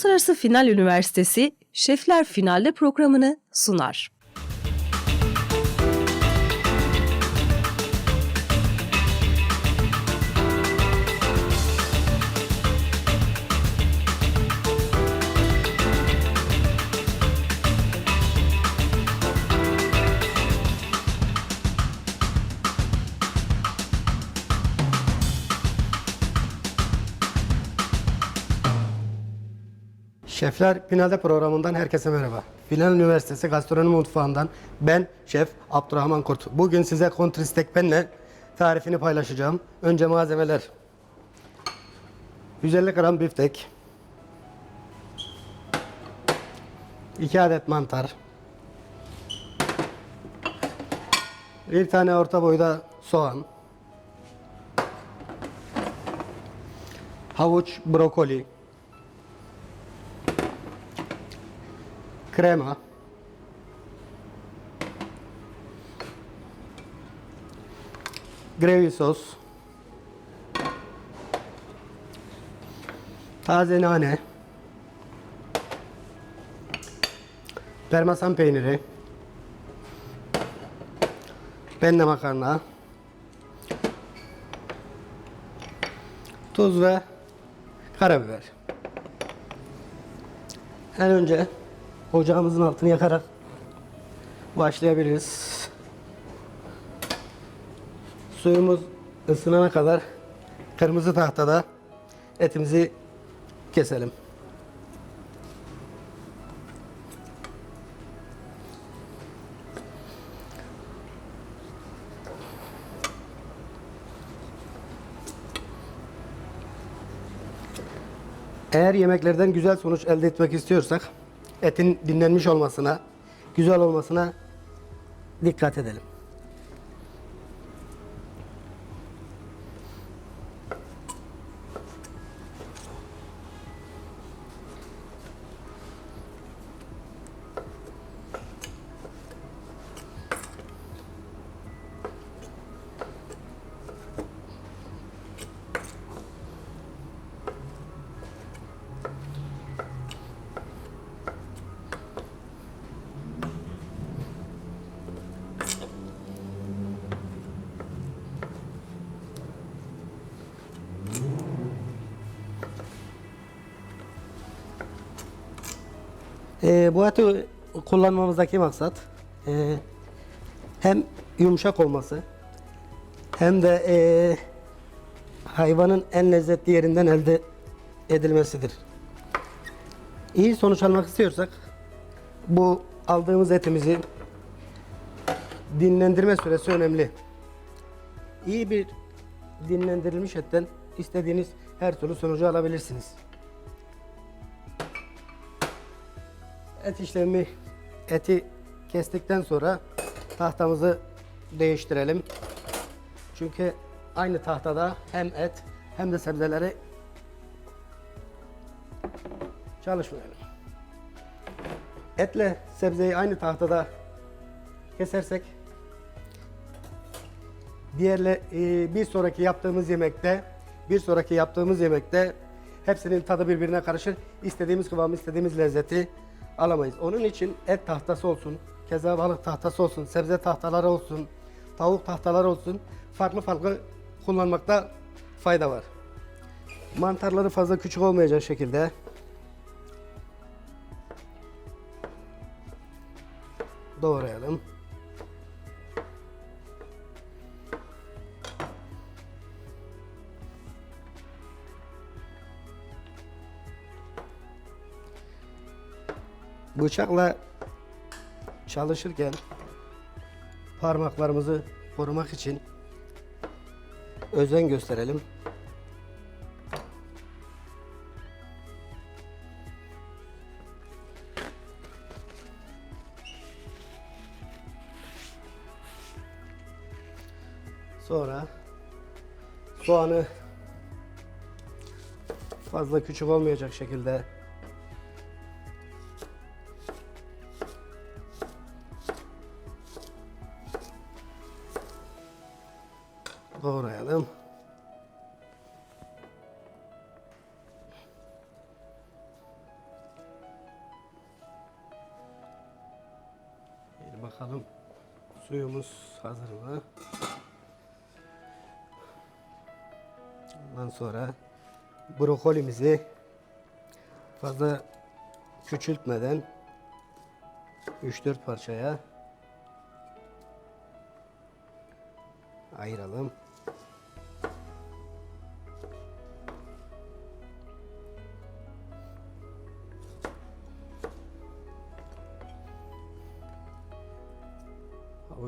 Uluslararası Final Üniversitesi Şefler Finalde programını sunar. Şefler Finalde programından herkese merhaba. Final Üniversitesi Gastronomi Mutfağı'ndan ben Şef Abdurrahman Kurt. Bugün size kontristek benle tarifini paylaşacağım. Önce malzemeler. 150 gram biftek. 2 adet mantar. Bir tane orta boyda soğan. Havuç, brokoli. Krema, gravy sos, taze nane, parmesan peyniri, penne makarna, tuz ve karabiber. En önce ocağımızın altını yakarak başlayabiliriz. Suyumuz ısınana kadar kırmızı tahtada etimizi keselim. Eğer yemeklerden güzel sonuç elde etmek istiyorsak etin dinlenmiş olmasına, güzel olmasına dikkat edelim. Ee, bu eti kullanmamızdaki maksat e, hem yumuşak olması hem de e, hayvanın en lezzetli yerinden elde edilmesidir. İyi sonuç almak istiyorsak bu aldığımız etimizi dinlendirme süresi önemli. İyi bir dinlendirilmiş etten istediğiniz her türlü sonucu alabilirsiniz. Et işlemi eti kestikten sonra tahtamızı değiştirelim. Çünkü aynı tahtada hem et hem de sebzeleri çalışmayalım. Etle sebzeyi aynı tahtada kesersek diğerle e, bir sonraki yaptığımız yemekte bir sonraki yaptığımız yemekte hepsinin tadı birbirine karışır. İstediğimiz kıvamı, istediğimiz lezzeti alamayız. Onun için et tahtası olsun, keza balık tahtası olsun, sebze tahtaları olsun, tavuk tahtaları olsun farklı farklı kullanmakta fayda var. Mantarları fazla küçük olmayacak şekilde doğrayalım. Bıçakla çalışırken parmaklarımızı korumak için özen gösterelim. Sonra soğanı fazla küçük olmayacak şekilde doğrayalım. Bir bakalım suyumuz hazır mı? Ondan sonra brokolimizi fazla küçültmeden 3-4 parçaya ayıralım.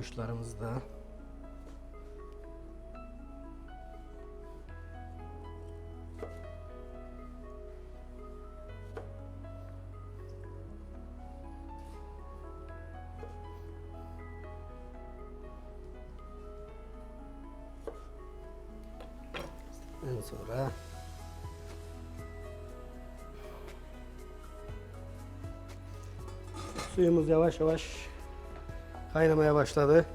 Havuçlarımız da en sonra suyumuz yavaş yavaş kaynamaya başladı.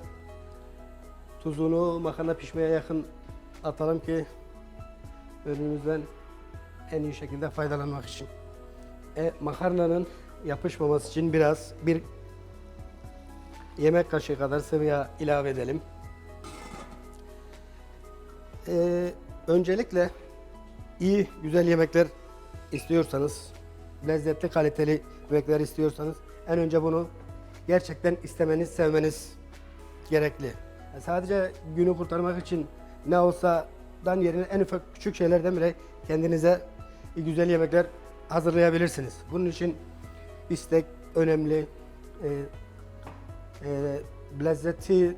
Tuzunu makarna pişmeye yakın atalım ki önümüzden en iyi şekilde faydalanmak için. E, makarnanın yapışmaması için biraz bir yemek kaşığı kadar sıvı yağ ilave edelim. E, öncelikle iyi, güzel yemekler istiyorsanız, lezzetli, kaliteli yemekler istiyorsanız en önce bunu gerçekten istemeniz, sevmeniz gerekli. Yani sadece günü kurtarmak için ne olsa dan yerine en ufak küçük şeylerden bile kendinize güzel yemekler hazırlayabilirsiniz. Bunun için istek önemli. Ee, e, lezzeti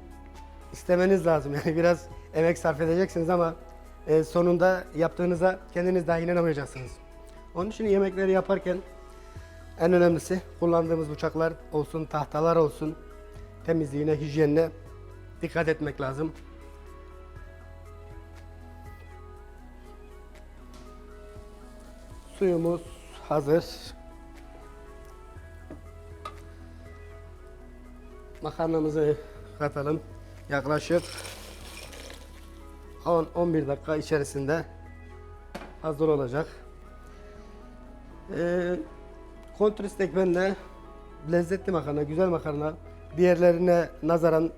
istemeniz lazım. Yani biraz emek sarf edeceksiniz ama e, sonunda yaptığınıza kendiniz dahi inanamayacaksınız. Onun için yemekleri yaparken en önemlisi kullandığımız bıçaklar olsun, tahtalar olsun, temizliğine, hijyenine dikkat etmek lazım. Suyumuz hazır. Makarnamızı katalım. Yaklaşık 10-11 dakika içerisinde hazır olacak. Ee, Kontrast ekmenle lezzetli makarna, güzel makarna diğerlerine nazaran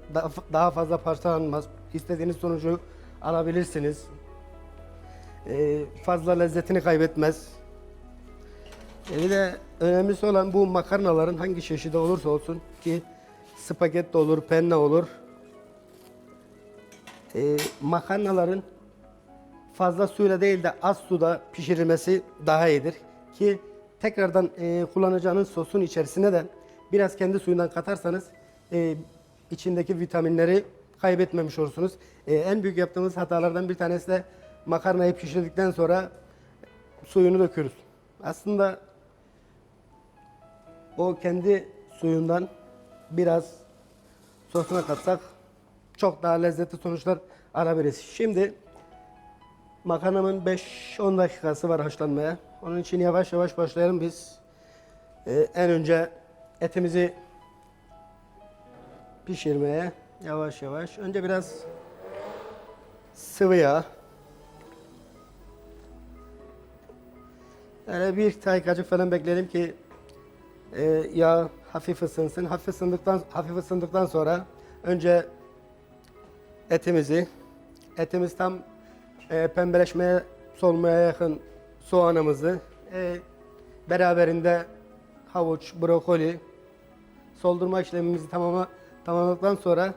daha, fazla parçalanmaz. İstediğiniz sonucu alabilirsiniz. Ee, fazla lezzetini kaybetmez. Ee, bir de önemlisi olan bu makarnaların hangi çeşidi olursa olsun ki spagetti olur, penne olur. Ee, makarnaların fazla suyla değil de az suda pişirilmesi daha iyidir. Ki tekrardan e, kullanacağınız sosun içerisine de biraz kendi suyundan katarsanız e, içindeki vitaminleri kaybetmemiş olursunuz. E, en büyük yaptığımız hatalardan bir tanesi de makarnayı pişirdikten sonra suyunu döküyoruz. Aslında o kendi suyundan biraz sosuna katsak çok daha lezzetli sonuçlar alabiliriz. Şimdi Makarnamın 5-10 dakikası var haşlanmaya. Onun için yavaş yavaş başlayalım biz. Ee, en önce etimizi pişirmeye yavaş yavaş. Önce biraz sıvı yağ. Öyle bir çay falan bekleyelim ki e, yağ hafif ısınsın. Hafif ısındıktan hafif ısındıktan sonra önce etimizi etimiz tam e, pembeleşmeye solmaya yakın soğanımızı e, beraberinde havuç, brokoli soldurma işlemimizi tamama, tamamladıktan sonra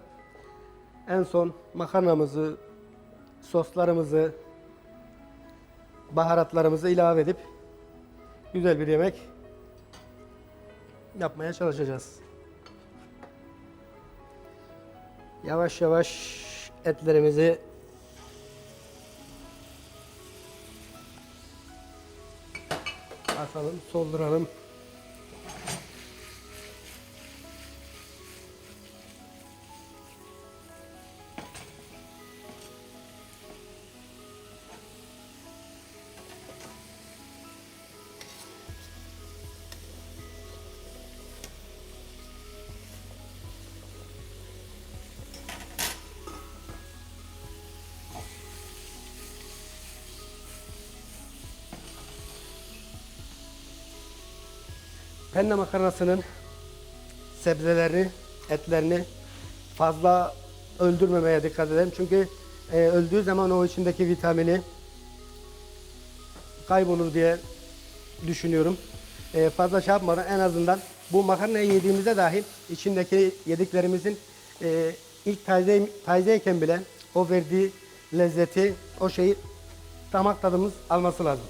en son makarnamızı, soslarımızı, baharatlarımızı ilave edip güzel bir yemek yapmaya çalışacağız. Yavaş yavaş etlerimizi atalım, solduralım. Penne makarnasının sebzelerini etlerini fazla öldürmemeye dikkat edelim. Çünkü e, öldüğü zaman o içindeki vitamini kaybolur diye düşünüyorum. E, fazla şey yapmadan en azından bu makarnayı yediğimizde dahi içindeki yediklerimizin e, ilk taze, tazeyken bile o verdiği lezzeti, o şeyi damak tadımız alması lazım.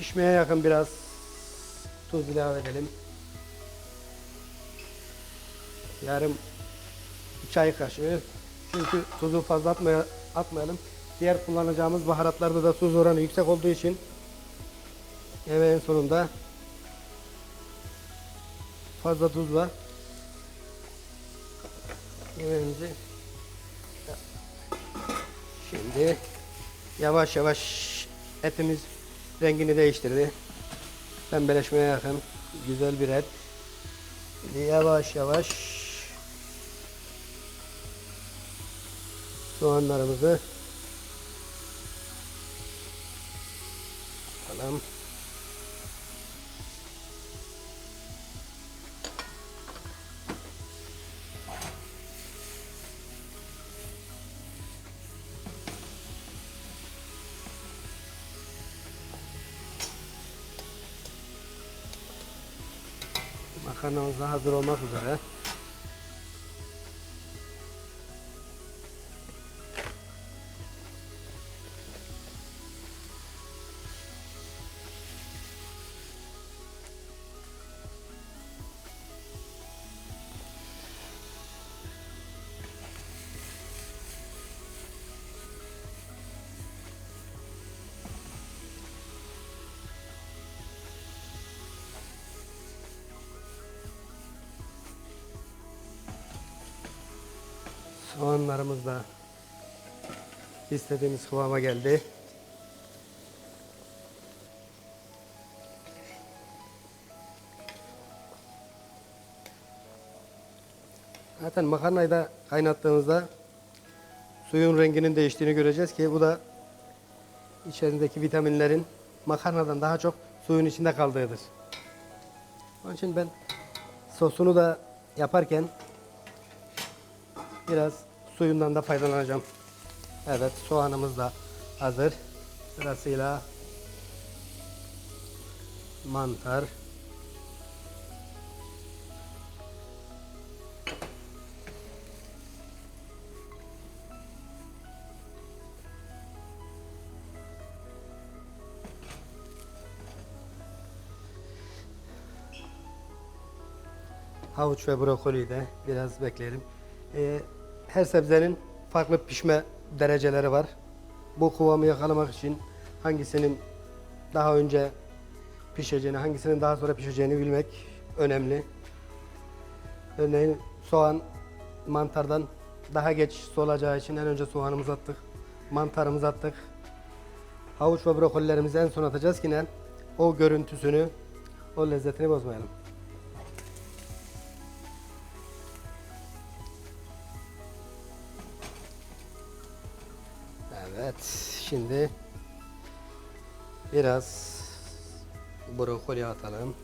Pişmeye yakın biraz tuz ilave edelim. Yarım çay kaşığı. Çünkü tuzu fazla atmaya, atmayalım. Diğer kullanacağımız baharatlarda da tuz oranı yüksek olduğu için yemeğin sonunda fazla tuzla yemeğimizi şimdi yavaş yavaş etimiz rengini değiştirdi. Pembeleşmeye yakın güzel bir et. Yavaş yavaş soğanlarımızı alalım. Makarnamız da hazır olmak üzere. Soğanlarımız da istediğimiz kıvama geldi. Zaten makarnayı da kaynattığımızda suyun renginin değiştiğini göreceğiz ki bu da içerisindeki vitaminlerin makarnadan daha çok suyun içinde kaldığıdır. Onun için ben sosunu da yaparken Biraz suyundan da faydalanacağım. Evet soğanımız da hazır. Sırasıyla mantar. Havuç ve brokoliyi de biraz bekleyelim. Ee, her sebzenin farklı pişme dereceleri var. Bu kıvamı yakalamak için hangisinin daha önce pişeceğini, hangisinin daha sonra pişeceğini bilmek önemli. Örneğin soğan mantardan daha geç solacağı için en önce soğanımızı attık. Mantarımızı attık. Havuç ve brokolilerimizi en son atacağız ki ne? O görüntüsünü, o lezzetini bozmayalım. Şimdi biraz brokoli atalım.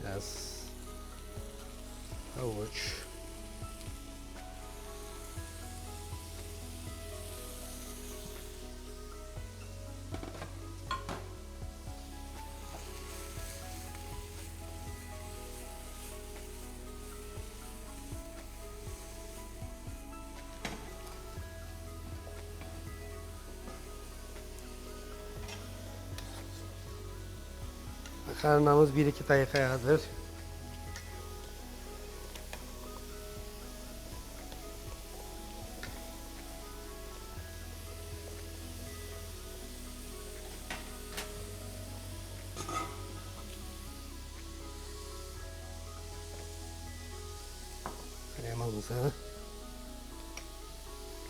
Biraz havuç. Karnamız 1-2 dakikaya hazır. kremamızı,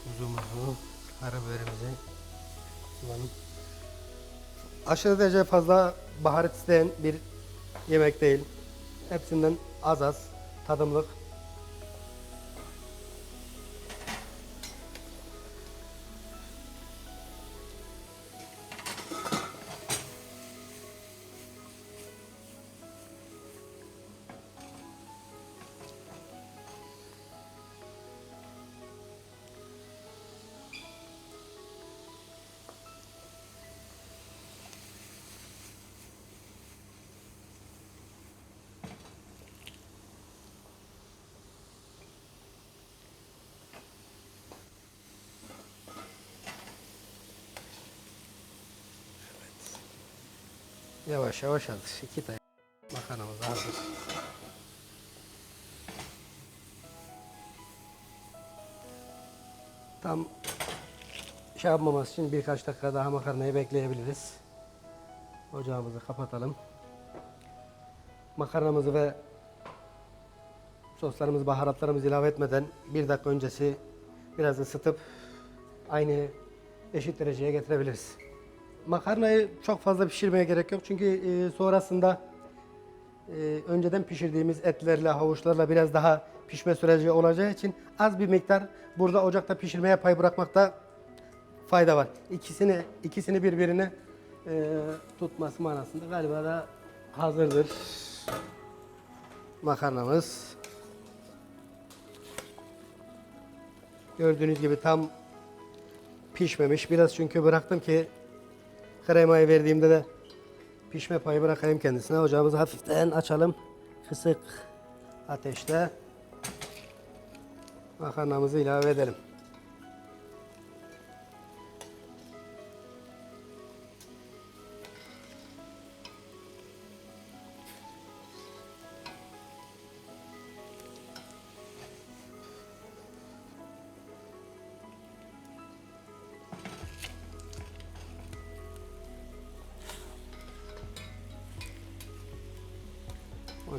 tuzumuzu, karabiberimizi kullanıp aşırı derece fazla baharat isteyen bir yemek değil. Hepsinden az az tadımlık. Yavaş yavaş hazır. İki tane makarnamız hazır. Tam şey yapmaması için birkaç dakika daha makarnayı bekleyebiliriz. Ocağımızı kapatalım. Makarnamızı ve soslarımızı, baharatlarımızı ilave etmeden bir dakika öncesi biraz ısıtıp aynı eşit dereceye getirebiliriz. Makarnayı çok fazla pişirmeye gerek yok çünkü e, sonrasında e, önceden pişirdiğimiz etlerle, havuçlarla biraz daha pişme süreci olacağı için az bir miktar burada ocakta pişirmeye pay bırakmakta fayda var. İkisini ikisini birbirine e, tutması manasında galiba da hazırdır makarnamız. Gördüğünüz gibi tam pişmemiş. Biraz çünkü bıraktım ki kremayı verdiğimde de pişme payı bırakayım kendisine. Ocağımızı hafiften açalım. Kısık ateşte makarnamızı ilave edelim.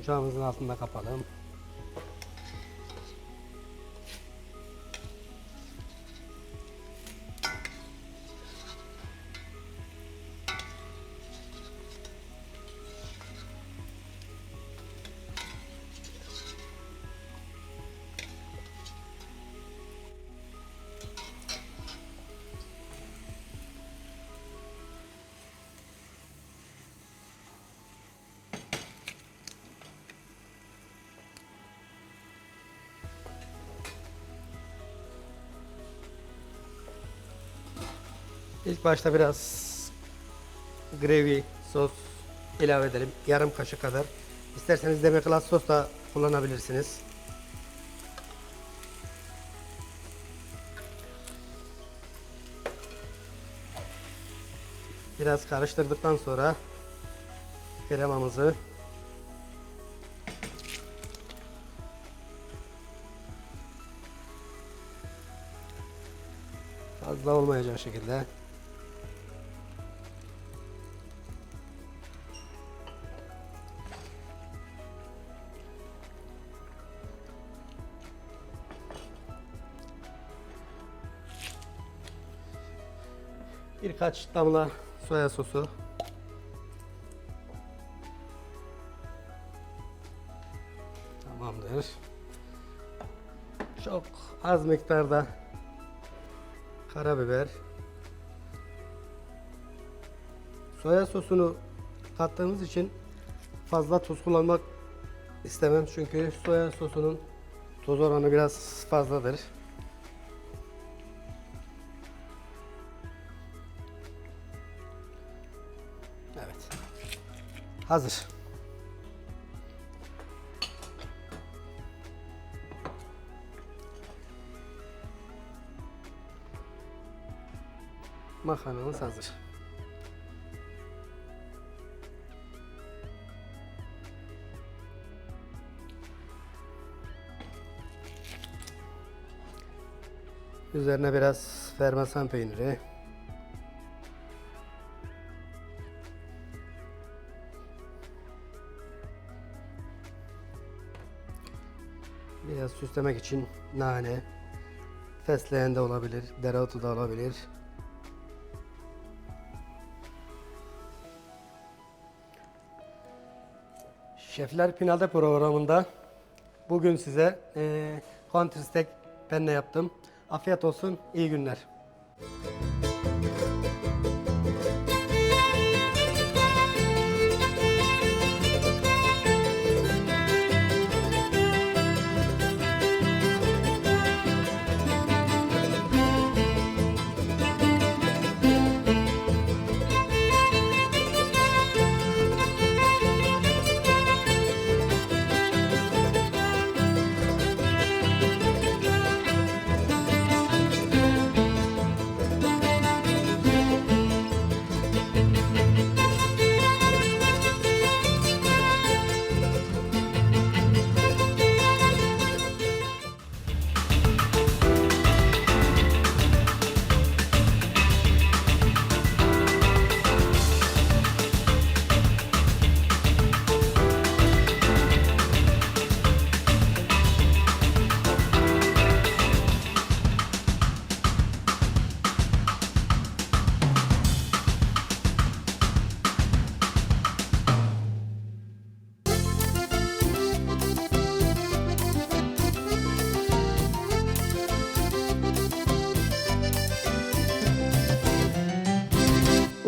Ocağımızın altında kapalım. İlk başta biraz gravy sos ilave edelim. Yarım kaşık kadar. İsterseniz demirklas sos da kullanabilirsiniz. Biraz karıştırdıktan sonra kremamızı fazla olmayacak şekilde birkaç damla soya sosu. Tamamdır. Çok az miktarda karabiber. Soya sosunu kattığımız için fazla tuz kullanmak istemem çünkü soya sosunun tuz oranı biraz fazladır. Hazır. Makarnamız hazır. Üzerine biraz fermasan peyniri. Süslemek için nane, fesleğen de olabilir, dereotu da olabilir. Şefler Finalde programında bugün size Country Steak penne yaptım. Afiyet olsun, iyi günler.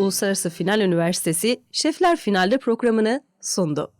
Uluslararası Final Üniversitesi Şefler Finalde programını sundu.